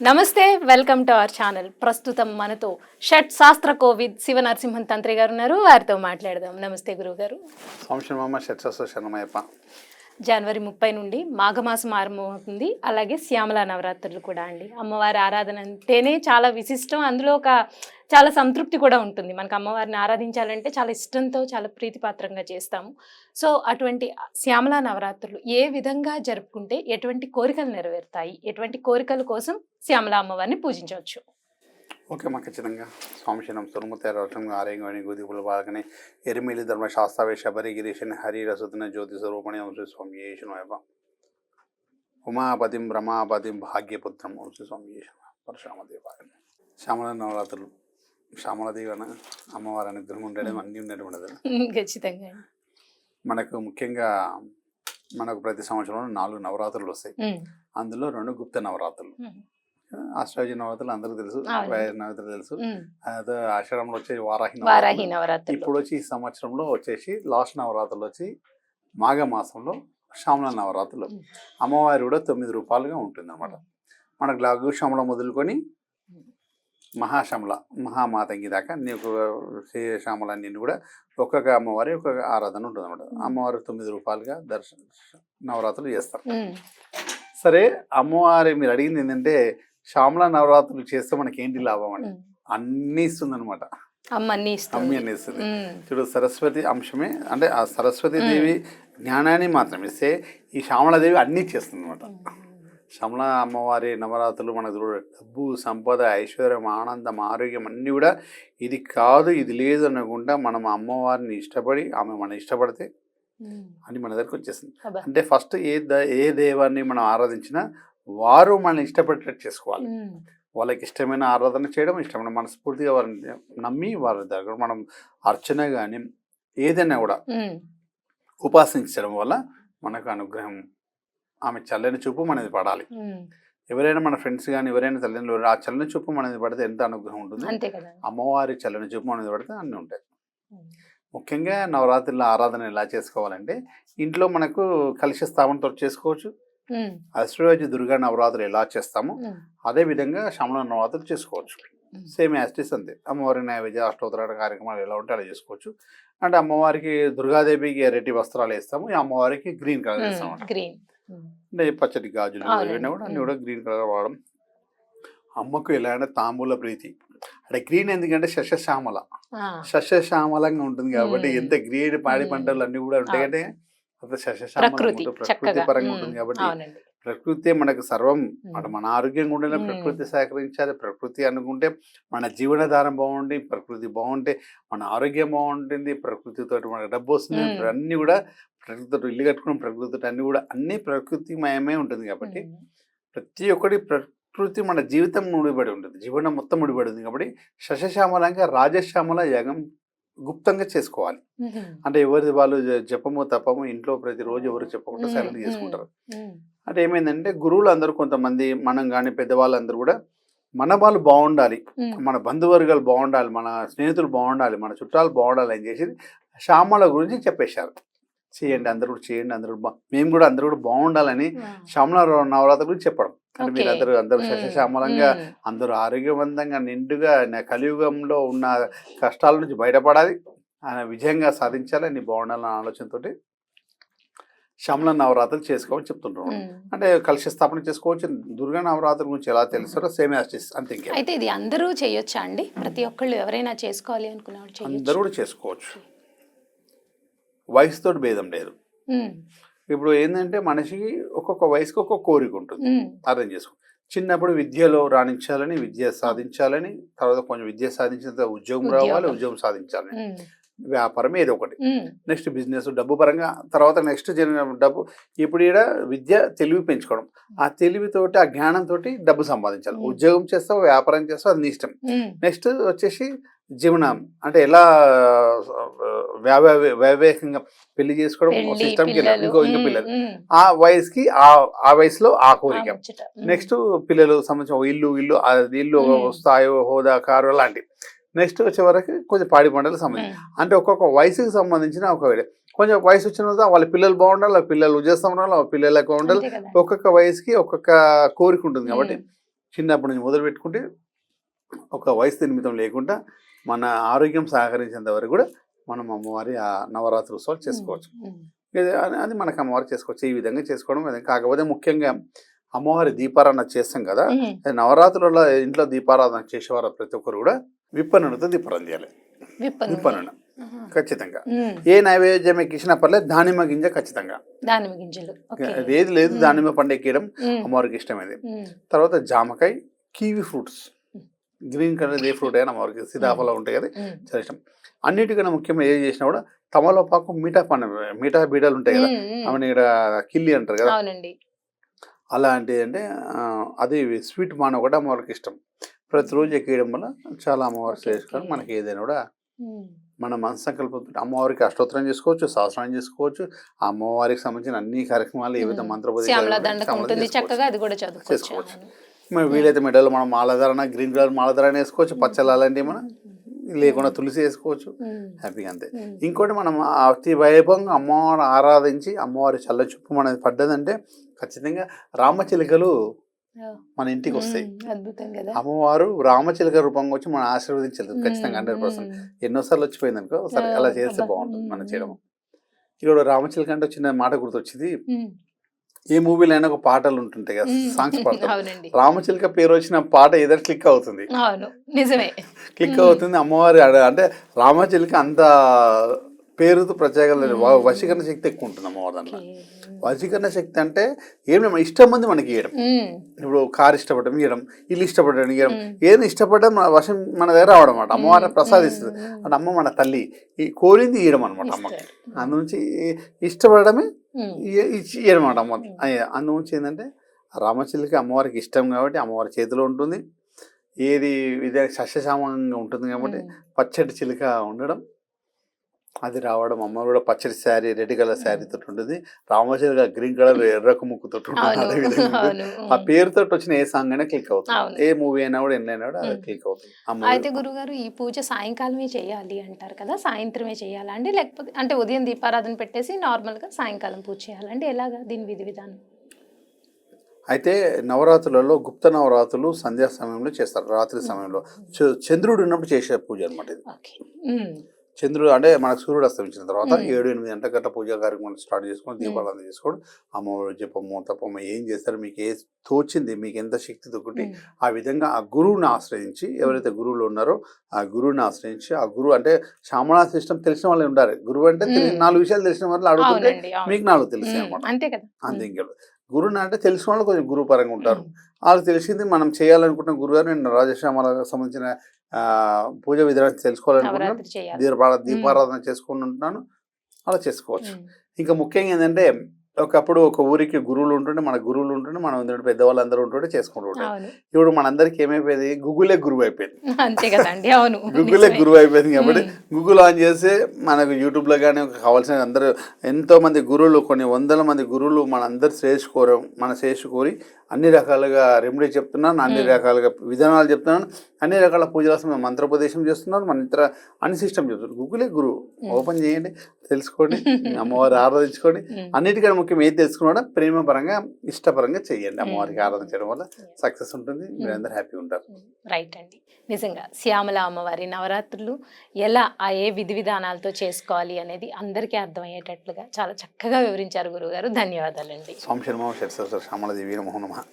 నమస్తే welcome to our channel. ప్రస్తుతం మనతో షట్ శాస్త్ర కోవిద్ శివ నరసింహన్ తంత్రి గారు ఉన్నారు. వారితో మాట్లాడదాం. నమస్తే గురువు గారు షట్ శాస్త్ర శరణమయ్యప్ప జనవరి ముప్పై నుండి మాఘమాసం ఆరంభమవుతుంది. అలాగే శ్యామల నవరాత్రులు కూడా అండి. అమ్మవారి ఆరాధన అంటేనే చాలా విశిష్టం. అందులో ఒక చాలా సంతృప్తి కూడా ఉంటుంది. మనకు అమ్మవారిని ఆరాధించాలంటే చాలా ఇష్టంతో చాలా ప్రీతిపాత్రంగా చేస్తాము. సో అటువంటి శ్యామల నవరాత్రులు ఏ విధంగా జరుపుకుంటే ఎటువంటి కోరికలు నెరవేరుతాయి? ఎటువంటి కోరికల కోసం శ్యామల అమ్మవారిని పూజించవచ్చు? ఓకే మా ఖచ్చితంగా. స్వామిశనం సురుముతేర ఆరోగ్యమని గుదిపుల బాలకని ఎరిమిలి ధర్మ శాస్త్రవే శబరి గిరీశని హరి రసతున జ్యోతి స్వరూపణి వంశీ స్వామి యేషునయప ఉమాపతిం రమాపతిం భాగ్యపుత్రం వంశీ స్వామి యేషున పరశురామదేవాయ శ్యామల నవరాత్రులు. శ్యామలదేవి అన అమ్మవారి అనుగ్రహం ఉండడం అన్నీ ఉండడం ఉండదు. ఖచ్చితంగా. మనకు ముఖ్యంగా మనకు ప్రతి సంవత్సరంలో నాలుగు నవరాత్రులు వస్తాయి. అందులో రెండు గుప్త నవరాత్రులు. అష్టాజీ నవరాత్రులు అందరికీ తెలుసు నవరాత్రులు తెలుసు. అదే ఆషాఢంలో వచ్చే వారాహి. నవరాత్రులు. ఇప్పుడు వచ్చి ఈ సంవత్సరంలో వచ్చేసి లాస్ట్ నవరాత్రులు వచ్చి మాఘ మాసంలో శ్యామల నవరాత్రులు. అమ్మవారి కూడా తొమ్మిది రూపాయలుగా ఉంటుంది అనమాట మనకు లఘు శ్యామల మొదలుకొని మహాశ్యామల మహామాతంగి దాకా నీకు శ్యామల అన్ని కూడా ఒక్కొక్క అమ్మవారి ఒక్కొక్క ఆరాధన ఉంటుంది అనమాట అమ్మవారు తొమ్మిది రూపాయలుగా దర్శన నవరాత్రులు చేస్తారు. సరే అమ్మవారి మీరు అడిగింది ఏంటంటే శ్యామల నవరాత్రులు చేస్తే మనకి ఏంటి లాభం అని ఉమ్. అన్నీ ఇస్తుంది అనమాట అమ్మ అన్ని అమ్మి ఇస్తుంది. చూడు సరస్వతి అంశమే అంటే ఆ సరస్వతి దేవి జ్ఞానాన్ని మాత్రం ఇస్తే ఈ శ్యామలాదేవి అన్నీ చేస్తుంది అనమాట శ్యామల అమ్మవారి నవరాత్రులు మనకు చూడ డబ్బు సంపద ఐశ్వర్యం ఆనందం ఆరోగ్యం అన్నీ కూడా ఇది కాదు ఇది లేదు అనకుండా మనం అమ్మవారిని ఇష్టపడి ఆమె మనం ఇష్టపడితే. అని మన దగ్గరికి వచ్చేస్తుంది. అబ్బా. అంటే ఫస్ట్ ఏ ఏ దేవాన్ని మనం ఆరాధించినా వారు మనం ఇష్టపడేటట్టు చేసుకోవాలి. వాళ్ళకి ఇష్టమైన ఆరాధన చేయడం ఇష్టమైన మనస్ఫూర్తిగా వారిని నమ్మి వారి దగ్గర మనం అర్చన కానీ ఏదైనా కూడా ఉపాసించడం వల్ల మనకు అనుగ్రహం ఆమె చల్లని చూపు మనది పడాలి. ఎవరైనా మన ఫ్రెండ్స్ కానీ ఎవరైనా తల్లిదండ్రులు ఆ చల్లని చూపు మనది పడితే ఎంత అనుగ్రహం ఉంటుంది అమ్మవారి చల్లని చూపు మనది పడితే అన్నీ ఉంటాయి. ముఖ్యంగా నవరాత్రుల ఆరాధన ఎలా చేసుకోవాలంటే ఇంట్లో మనకు కలుష స్థాపనతో చేసుకోవచ్చు. అశ్వరాజు దుర్గా నవరాత్రులు ఎలా చేస్తామో ఉమ్, అదే విధంగా శ్యామల నవరాత్రులు చేసుకోవచ్చు. సేమ్ యాస్టిస్ అంతే. అమ్మవారి నైవేద్య అష్టోత్తరాట కార్యక్రమాలు ఎలా ఉంటే అలా చేసుకోవచ్చు. అంటే అమ్మవారికి దుర్గాదేవికి ఎర్రటి వస్త్రాలు వేస్తాము. ఈ అమ్మవారికి గ్రీన్ కలర్ వేస్తాం అంటే పచ్చటి గాజులు. ఇవన్నీ కూడా అన్ని. కూడా గ్రీన్ కలర్ వాడడం. అమ్మకు ఎలా అంటే తాంబూల ప్రీతి. అంటే గ్రీన్ ఎందుకంటే శశశ్యామల ఆ, శశశ్యామలంగా ఉంటుంది కాబట్టి. ఎంత గ్రీన్ పాడి. పంటలు అన్ని కూడా ఉంటాయి అంటే ప్రకృతి పరంగా ఉంటుంది కాబట్టి ప్రకృతి మనకు సర్వం అటు మన ఆరోగ్యంగా ఉండాలి. ప్రకృతి సహకరించాలి ప్రకృతి అనుకుంటే మన జీవనాధారం బాగుండి ప్రకృతి బాగుంటే మన ఆరోగ్యం బాగుంటుంది ప్రకృతితో మనకు డబ్బు వస్తుంది. అన్ని కూడా ప్రకృతితో ఇల్లు కట్టుకున్న ప్రకృతితో అన్ని కూడా అన్ని ప్రకృతిమయమే ఉంటుంది కాబట్టి ప్రతి ఒక్కటి ప్రకృతి మన జీవితం ముడిపడి ఉంటుంది జీవనం మొత్తం ముడిపడి ఉంది కాబట్టి శశశ్యామలంగా రాజశ్యామల యాగం గుప్తంగా చేసుకోవాలి. అంటే ఎవరిది వాళ్ళు జపము తపము ఇంట్లో ప్రతిరోజు ఎవరు చెప్పకుండా. సైలెంట్ చేసుకుంటారు. అంటే ఏమైందంటే గురువులు అందరూ కొంతమంది మనం కానీ పెద్దవాళ్ళందరూ కూడా మన వాళ్ళు బాగుండాలి. మన బంధువర్గాలు బాగుండాలి మన స్నేహితులు బాగుండాలి మన చుట్టాలు బాగుండాలి అని చేసి శ్యామల గురించి చెప్పేశారు. చేయండి అందరూ కూడా చేయండి అందరూ మేము కూడా అందరూ కూడా బాగుండాలని శ్యామల నవరాత్రి గురించి చెప్పడం. అంటే మీరు. అందరూ అందరూ ఉమ్, అందరూ ఆరోగ్యవంతంగా నిండుగా న- కలియుగంలో ఉన్న కష్టాల నుంచి బయటపడాలి ఆయన విజయంగా సాధించాలి నీ బాగుండాలన్న ఆలోచనతోటి శ్యామల నవరాత్రులు చేసుకోమని చెప్తుంటారు. అంటే కలుష స్థాపన చేసుకోవచ్చు. దుర్గా నవరాత్రి గురించి ఎలా తెలుస్తారో సేమ్ యాస్టిస్ అంతే. అయితే ఇది అందరూ చేయొచ్చా అండి? ప్రతి ఒక్కళ్ళు ఎవరైనా చేసుకోవాలి అనుకున్న అందరూ కూడా చేసుకోవచ్చు. వయసుతో భేదం లేదు. ఇప్పుడు ఏంటంటే మనిషికి ఒక్కొక్క వయసుకి ఒక్కొక్క కోరిక ఉంటుంది. అర్థం చేసుకో. చిన్నప్పుడు విద్యలో రాణించాలని విద్య సాధించాలని తర్వాత కొంచెం విద్య సాధించిన తర్వాత ఉద్యోగం రావాలి ఉద్యోగం. సాధించాలని వ్యాపారం ఏదో ఒకటి. నెక్స్ట్ బిజినెస్ డబ్బు పరంగా తర్వాత నెక్స్ట్ జన డబ్బు ఇప్పుడు ఈడ విద్య తెలివి పెంచుకోవడం. ఆ తెలివితోటి ఆ జ్ఞానంతో డబ్బు సంపాదించాలి. ఉద్యోగం చేస్తావు వ్యాపారం చేస్తావు అది నీ ఇష్టం. నెక్స్ట్ వచ్చేసి జీవనం. అంటే ఎలా వైవేకంగా పెళ్ళి చేసుకోవడం ఇంకో ఇంకా పిల్లలు. ఆ వయసుకి ఆ ఆ వయసులో ఆ కోరిక. నెక్స్ట్ పిల్లలు సంబంధించిన ఇల్లు ఇల్లు ఇల్లు. స్థాయి హోదా కారు లాంటివి నెక్స్ట్ వచ్చే వరకు కొంచెం పాడి పంటలకు సంబంధించి. అంటే ఒక్కొక్క వయసుకి సంబంధించిన ఒక కొంచెం వయసు వచ్చిన తర్వాత వాళ్ళ పిల్లలు బాగుండాలి వాళ్ళ పిల్లలు ఉద్యోగం ఉండాలి వాళ్ళ పిల్లలకు ఉండాలి. ఒక్కొక్క వయసుకి ఒక్కొక్క కోరిక ఉంటుంది కాబట్టి చిన్నప్పటి నుంచి మొదలు పెట్టుకుంటే ఒక వయసు నిమిత్తం లేకుండా మన ఆరోగ్యం సహకరించేంత వరకు కూడా మనం అమ్మవారి ఆ నవరాత్రి ఉత్సవాలు చేసుకోవచ్చు అది- మనకు అమ్మవారు చేసుకోవచ్చు ఈ విధంగా చేసుకోవడం. కాకపోతే ముఖ్యంగా అమ్మవారి దీపారాధన చేస్తాం కదా నవరాత్రులలో ఇంట్లో దీపారాధన చేసేవారు ప్రతి ఒక్కరు కూడా విప్పనుడితో దీపారాధన చేయాలి విప్పను విప్పనున ఆహా. ఖచ్చితంగా. ఏ నైవేద్యం ఎక్కించినా పర్లేదు దానిమ్మ గింజ ఖచ్చితంగా దానిమ్మ గింజలు ఏది లేదు మ్మ్. దానిమ్మ పండు ఎక్కియడం. అమ్మవారికి ఇష్టమైనది. తర్వాత జామకాయ కీవి ఫ్రూట్స్. గ్రీన్ కలర్ ఏ ఫ్రూట్ అయినా అమ్మవారికి సీతాఫలం ఉంటాయి కదా. చాలా ఇష్టం. అన్నిటికన్నా ముఖ్యంగా ఏది చేసినా కూడా తమలపాకు మీఠా పండు మీఠా బీడలు ఉంటాయి కదా. ఆమె ఇక్కడ కిల్లి అంటారు కదా. అలాంటిది అంటే అది స్వీట్ మాన కూడా అమ్మవారికి ఇష్టం. ప్రతిరోజు ఎక్కేయడం వల్ల చాలా అమ్మవారు ఓకే, చేసుకొని ఓకే. మనకి ఏదైనా కూడా. మన మనసు సంకల్పం అమ్మవారికి అష్టోత్తరం చేసుకోవచ్చు సహస్రం చేసుకోవచ్చు. ఆ అమ్మవారికి సంబంధించిన అన్ని కార్యక్రమాలు ఏ విధంగా ఉంటుంది. చక్కగా అది కూడా చేసుకోవచ్చు. మనం వీలైతే మెడలో మనం మాలధారణ గ్రీన్ కలర్ మాలధారణ వేసుకోవచ్చు పచ్చలు అలాంటివి మనం లేకుండా తులసి వేసుకోవచ్చు. హ్యాపీగా అంతే ఉమ్. ఇంకోటి మనం అతి వైభవంగా అమ్మవారిని ఆరాధించి అమ్మవారి చల్లచూపు మనది పడ్డదంటే ఖచ్చితంగా రామచిలుకలు. మన ఇంటికి వస్తాయి అమ్మవారు రామచిలుక రూపంగా వచ్చి మనం ఆశీర్వదించలేదు ఖచ్చితంగా హండ్రెడ్ పర్సెంట్. ఎన్నోసార్లు వచ్చిపోయింది అనుకో అలా చేస్తే. బాగుంటుంది మనం. చేయడం ఇక్కడ రామచిలుక అంటే చిన్న మాట గుర్తొచ్చింది. ఏ మూవీలో అయినా ఒక పాటలు ఉంటుంటాయి కదా. సాంగ్స్ పాడతారు రామచిలుక పేరు వచ్చిన పాట ఏదో క్లిక్ అవుతుంది నిజమే క్లిక్. అవుతుంది అమ్మవారి అంటే రామచిలుక అంత పేరుతో ప్రత్యేకత. వశీకరణ శక్తి ఎక్కువ ఉంటుంది అమ్మవారి దాంట్లో. వశీకరణ శక్తి అంటే ఏం లేదు, మన ఇష్టం మంది మనకి ఇవ్వడం. ఇప్పుడు కార్ ఇష్టపడడం ఇవ్వడం ఇల్లు ఇష్టపడడం ఇవ్వడం ఉమ్. ఏది ఇష్టపడడం మన వశం మన దగ్గర రావడం అనమాట అమ్మవారిని. ప్రసాదిస్తుంది. అంటే అమ్మ మన తల్లి ఈ కోరింది ఇవ్వడం అనమాట అమ్మకి. అందునుంచి ఇష్టపడడమే అనమాట అందునుంచి ఏంటంటే రామచిల్లికి అమ్మవారికి ఇష్టం కాబట్టి అమ్మవారి చేతిలో ఉంటుంది. ఏది ఇదే సస్యశామంగా ఉంటుంది కాబట్టి ఉమ్. పచ్చడి చిలుక ఉండడం. అది రావడం అమ్మ కూడా పచ్చడి శారీ రెడ్ కలర్ శారీ తోటి ఉంటుంది. రామచిలుక గ్రీన్ కలర్ ఎర్రకు ముక్కుతో ఉంటుంది. ఆ పేరుతో వచ్చిన ఏ సాంగ్ అయినా క్లిక్ అవుతుంది. ఏ మూవీ అయినా కూడా ఎన్ని అయినా కూడా. క్లిక్ అవుతుంది. అయితే గురుగారు ఈ పూజ సాయంకాలమే చేయాలి అంటారు కదా? సాయంత్రమే చేయాలా అండి? లేకపోతే అంటే ఉదయం దీపారాధన పెట్టేసి నార్మల్గా సాయంకాలం పూజ చేయాలంటే ఎలాగా దీని విధి విధానం? అయితే నవరాత్రులలో గుప్త నవరాత్రులు సంధ్యా సమయంలో చేస్తారు. రాత్రి సమయంలో. చంద్రుడు ఉన్నప్పుడు చేసే పూజ అనమాట ఇది. చంద్రుడు అంటే మనకు సూర్యుడు అస్తమించిన తర్వాత. ఏడు ఎనిమిది గంటల గట్ల పూజా కార్యక్రమం స్టార్ట్ చేసుకొని దీపారాధన చేసుకోవడం అమ్మవారు జపము తపము ఏం చేస్తారు మీకు ఏ తోచింది మీకు ఎంత శక్తి తొక్కుటి. ఆ విధంగా ఆ గురువుని ఆశ్రయించి ఎవరైతే గురువులు ఉన్నారో ఆ గురువుని ఆశ్రయించి ఆ గురువు అంటే శ్యామలా సిస్టమ్ తెలిసిన వాళ్ళు ఉండాలి గురువు అంటే. నాలుగు విషయాలు తెలిసిన వాళ్ళు అడుగుతుంటే. మీకు నాలుగు తెలిసాయి ఉమ్. అనమాట అంతే కదా అంతే గురువుని అంటే తెలిసిన వాళ్ళు కొంచెం గురువు పరంగా ఉంటారు. ఉమ్. వాళ్ళకి తెలిసింది మనం చేయాలనుకుంటున్న గురుగారు నేను రాజశ్యామలకు సంబంధించిన ఆ, పూజ విధానం తెలుసుకోవాలనుకుంటున్నాను. దీపారాధన చేసుకుని ఉంటున్నాను అలా చేసుకోవచ్చు. ఇంకా ముఖ్యంగా ఏంటంటే ఒకప్పుడు ఒక ఊరికి గురువులు ఉంటుండే మన గురువులు ఉంటుండే మనం ఎందుకంటే పెద్దవాళ్ళు అందరూ ఉంటుండే చేసుకుంటూ ఉంటాం ఇప్పుడు మనందరికి ఏమైపోయింది గూగులే గురువు అయిపోయింది అంతే కదండి అవును గూగులే. గురువు అయిపోయింది కాబట్టి. గూగుల్ ఆన్ చేస్తే మనకు యూట్యూబ్లో కానీ కావాల్సిన అందరూ ఎంతో మంది గురువులు కొన్ని వందల మంది గురువులు మన అందరు శ్రేష్ కోరం మన శ్రేష్ కోరి అన్ని రకాలుగా రెమెడీ చెప్తున్నాను అన్ని. రకాలుగా విధానాలు చెప్తున్నాను అన్ని రకాల పూజల సమయం మంత్రోపదేశం చేస్తున్నారు మన ఇతర అన్ని సిస్టమ్ చెప్తున్నారు గూగులే గురువు. ఓపెన్ చేయండి తెలుసుకోండి అమ్మవారి ఆరాధించుకోండి. అన్నిటికన్నా ముఖ్యం ఏది తెలుసుకున్నా ప్రేమ పరంగా ఇష్టపరంగా చేయండి. అమ్మవారికి మ్మ్. ఆరాధన చేయడం వల్ల సక్సెస్ ఉంటుంది. మీరందరూ హ్యాపీ ఉంటారు. రైట్ అండి. నిజంగా శ్యామల అమ్మవారి నవరాత్రులు ఎలా ఆ ఏ విధి విధానాలతో చేసుకోవాలి అనేది అందరికీ అర్థమయ్యేటట్లుగా చాలా చక్కగా వివరించారు గురుగారు ధన్యవాదాలండి. స్వామి శర్మ షట్సర్ శ్యామలదేవి నమో నమః.